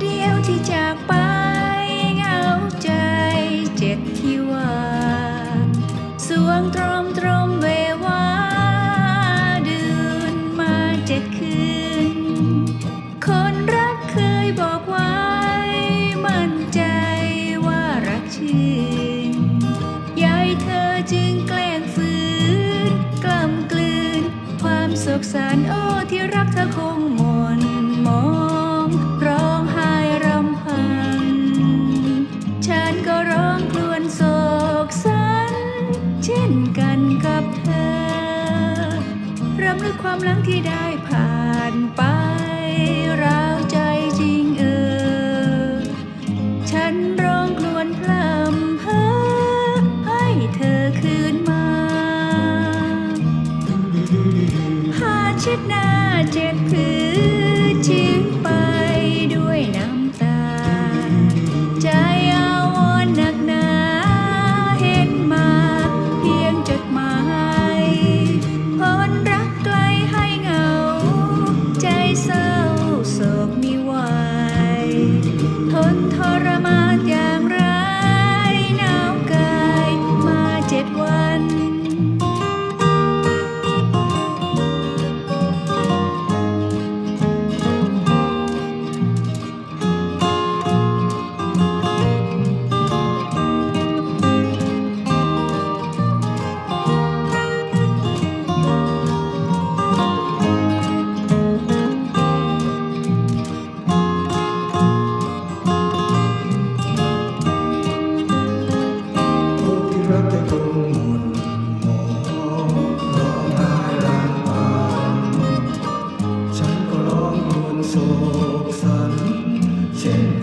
เดียวที่จากไปเหงาใจเจ็ดที่ว่าสวงตรมตรมเววาดืนมาเจ็ดคืน คนรักเคยบอกไว้มั่นใจว่ารักชื่นยายเธอจึงแกล้งฝืนกล้ำกลืน ความสุขสันโอ้ที่รักเธอคงมนมอง กันกับเธอรำลึกความหลังที่ได้ผ่านไปราวใจจริงเออ ฉันร้องครวญพลำเพ้อให้เธอคืนมาผ้าเช็ดหน้าเจ็ดผืนชิ้ 前